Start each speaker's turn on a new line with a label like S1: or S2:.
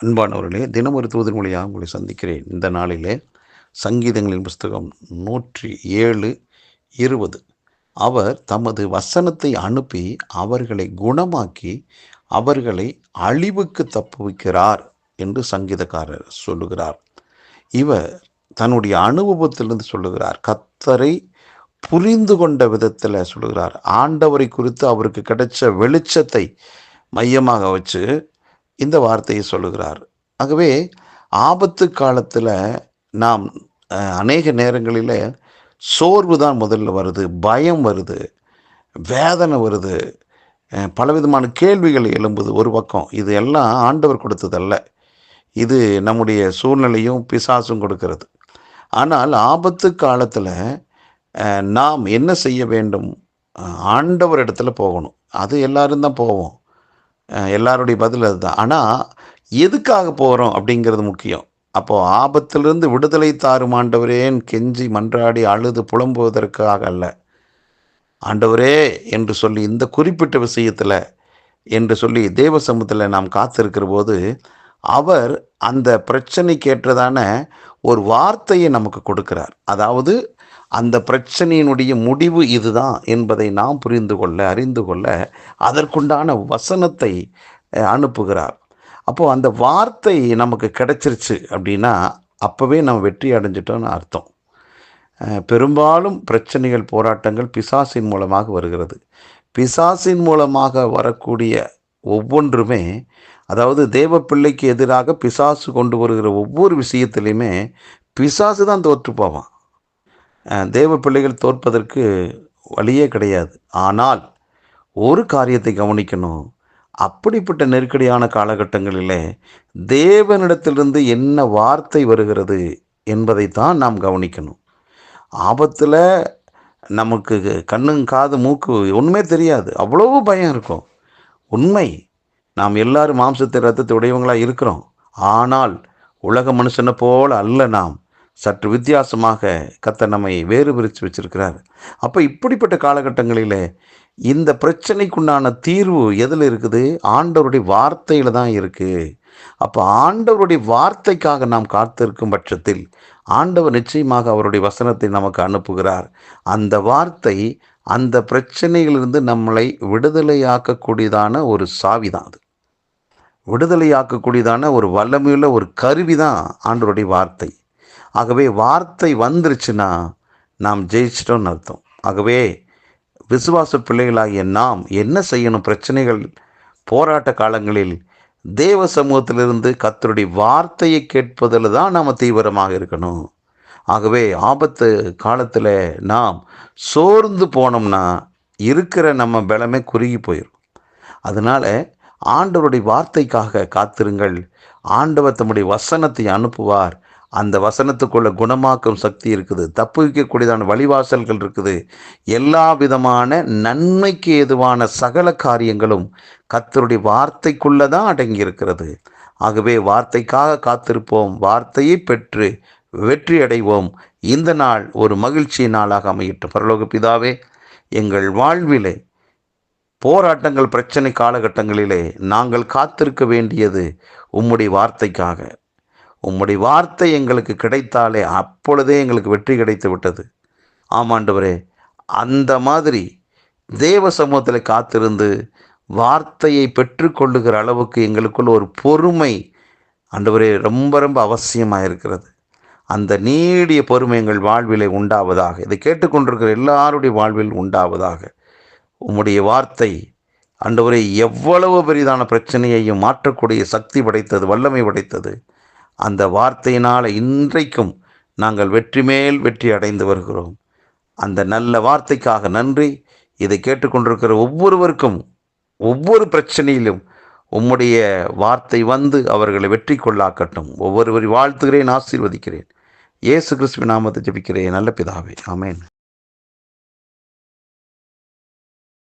S1: அன்பானவர்களே தினம் ஒரு தூதர் மொழியாக உங்களை சந்திக்கிறேன். இந்த நாளிலே சங்கீதங்களின் புஸ்தகம் நூற்றி ஏழு இருபது. அவர் தமது வசனத்தை அனுப்பி அவர்களை குணமாக்கி அவர்களை அழிவுக்கு தப்புவிக்கிறார் என்று சங்கீதக்காரர் சொல்லுகிறார். இவர் தன்னுடைய அனுபவத்திலிருந்து சொல்லுகிறார். கத்தரை புரிந்து கொண்ட விதத்தில் சொல்லுகிறார். ஆண்டவரை குறித்து அவருக்கு கிடைச்ச வெளிச்சத்தை மையமாக வச்சு இந்த வார்த்தையை சொல்லுகிறார். ஆகவே ஆபத்து காலத்தில் நாம் அநேக நேரங்களில் சோர்வு தான் முதல்ல வருது பயம் வருது வேதனை வருது பலவிதமான கேள்விகள் எழும்புது ஒரு பக்கம். இது எல்லாம் ஆண்டவர் கொடுத்ததல்ல. இது நம்முடைய சூழ்நிலையும் பிசாசும் கொடுக்கிறது. ஆனால் ஆபத்து காலத்தில் நாம் என்ன செய்ய வேண்டும்? ஆண்டவர் இடத்துல போகணும். அது எல்லாரும் தான் போவோம். எல்லாருடைய பதில் அதுதான். ஆனால் எதுக்காக போகிறோம் அப்படிங்கிறது முக்கியம். அப்போது ஆபத்திலிருந்து விடுதலை தாரும் ஆண்டவரேன் கெஞ்சி மன்றாடி அழுது புலம்புவதற்காக அல்ல. ஆண்டவரே என்று சொல்லி இந்த குறிப்பிட்ட விஷயத்தில் என்று சொல்லி தேவ சமூகத்தில் நாம் காத்திருக்கிற போது அவர் அந்த பிரச்சனைக்கேற்றதான ஒரு வார்த்தையை நமக்கு கொடுக்கிறார். அதாவது அந்த பிரச்சனையினுடைய முடிவு இதுதான் என்பதை நாம் புரிந்து கொள்ள அறிந்து கொள்ள அதற்குண்டான வசனத்தை அனுப்புகிறார். அப்போது அந்த வார்த்தை நமக்கு கிடைச்சிருச்சு அப்படின்னா அப்போவே நம்ம வெற்றி அடைஞ்சிட்டோம்னு அர்த்தம். பெரும்பாலும் பிரச்சனைகள் போராட்டங்கள் பிசாசின் மூலமாக வருகிறது. பிசாசின் மூலமாக வரக்கூடிய ஒவ்வொன்றுமே அதாவது தேவ பிள்ளைக்கு எதிராக பிசாசு கொண்டு வருகிற ஒவ்வொரு விஷயத்துலையுமே பிசாசு தான் தோற்று போவான் தேவ பிள்ளைகள் தோற்பதற்கு வழியே கிடையாது. ஆனால் ஒரு காரியத்தை கவனிக்கணும். அப்படிப்பட்ட நெருக்கடியான காலகட்டங்களிலே தேவனிடத்திலிருந்து என்ன வார்த்தை வருகிறது என்பதை தான் நாம் கவனிக்கணும். ஆபத்தில் நமக்கு கண்ணும் காது மூக்கு ஒன்றுமே தெரியாது. அவ்வளவு பயம் இருக்கும். உண்மை. நாம் எல்லாரும் மாம்சத்தை ரத்தத்தை உடையவங்களாக இருக்கிறோம். ஆனால் உலக மனுஷனை போல் அல்ல நாம். சற்று வித்தியாசமாக கத்த நம்மை வேறு பிரித்து வச்சிருக்கிறார். அப்போ இப்படிப்பட்ட காலகட்டங்களில் இந்த பிரச்சனைக்குண்டான தீர்வு எதில் இருக்குது? ஆண்டவருடைய வார்த்தையில் தான் இருக்குது அப்போ ஆண்டவருடைய வார்த்தைக்காக நாம் காத்திருக்கும் பட்சத்தில் ஆண்டவர் நிச்சயமாக அவருடைய வசனத்தை நமக்கு அனுப்புகிறார். அந்த வார்த்தை அந்த பிரச்சனையிலிருந்து நம்மளை விடுதலையாக்கக்கூடியதான ஒரு சாவி தான் அது. விடுதலையாக்கக்கூடியதான ஒரு வல்லமையுள்ள ஒரு கருவி தான் ஆண்டவருடைய வார்த்தை. ஆகவே வார்த்தை வந்துருச்சுன்னா நாம் ஜெயிச்சிட்டோம்னு அர்த்தம். ஆகவே விசுவாச பிள்ளைகளாகிய நாம் என்ன செய்யணும்? பிரச்சனைகள் போராட்ட காலங்களில் தேவ சமூகத்திலிருந்து கத்தருடைய வார்த்தையை கேட்பதில் தான் நாம் தீவிரமாக இருக்கணும். ஆகவே ஆபத்து காலத்தில் நாம் சோர்ந்து போனோம்னா இருக்கிற நம்ம பலமே குறுகி போயிடும் அதனால் ஆண்டவருடைய வார்த்தைக்காக காத்திருங்கள். ஆண்டவர் தம்முடைய வசனத்தை அனுப்புவார். அந்த வசனத்துக்குள்ள குணமாக்கும் சக்தி இருக்குது. தப்புவிக்கக்கூடியதான வழிவாசல்கள் இருக்குது. எல்லா விதமான நன்மைக்கு ஏதுவான சகல காரியங்களும் கத்தருடைய வார்த்தைக்குள்ளே தான் அடங்கி இருக்கிறது ஆகவே வார்த்தைக்காக காத்திருப்போம். வார்த்தையை பெற்று வெற்றி அடைவோம். இந்த நாள் ஒரு மகிழ்ச்சி நாளாக அமையட்டும். பரலோக பிதாவே எங்கள் வாழ்விலே போராட்டங்கள் பிரச்சனை காலகட்டங்களிலே நாங்கள் காத்திருக்க வேண்டியது உம்முடைய வார்த்தைக்காக. உம்முடைய வார்த்தை எங்களுக்கு கிடைத்தாலே அப்பொழுதே எங்களுக்கு வெற்றி கிடைத்து விட்டது. ஆமாண்டவரே அந்த மாதிரி தேவ சமூகத்தில் காத்திருந்து வார்த்தையை பெற்றுக்கொள்ளுகிற அளவுக்கு எங்களுக்குள்ள ஒரு பொறுமை ஆண்டவரே ரொம்ப ரொம்ப அவசியமாக இருக்கிறது அந்த நீடிய பொறுமை எங்கள் வாழ்விலே உண்டாவதாக இதை கேட்டுக்கொண்டிருக்கிற எல்லாருடைய வாழ்வில் உண்டாவதாக உம்முடைய வார்த்தை ஆண்டவரே எவ்வளவு பெரிதான பிரச்சனையையும் மாற்றக்கூடிய சக்தி படைத்தது வல்லமை படைத்தது. அந்த வார்த்தையினால் இன்றைக்கும் நாங்கள் வெற்றி மேல் வெற்றி அடைந்து வருகிறோம். அந்த நல்ல வார்த்தைக்காக நன்றி. இதை கேட்டுக்கொண்டிருக்கிற ஒவ்வொருவருக்கும் ஒவ்வொரு பிரச்சனையிலும் உம்முடைய வார்த்தை வந்து அவர்களை வெற்றி கொள்ளாக்கட்டும். ஒவ்வொருவரை வாழ்த்துகிறேன் ஆசீர்வதிக்கிறேன். இயேசு கிறிஸ்துவின் நாமத்தை ஜபிக்கிறேன். நல்ல பிதாவே ஆமேன்.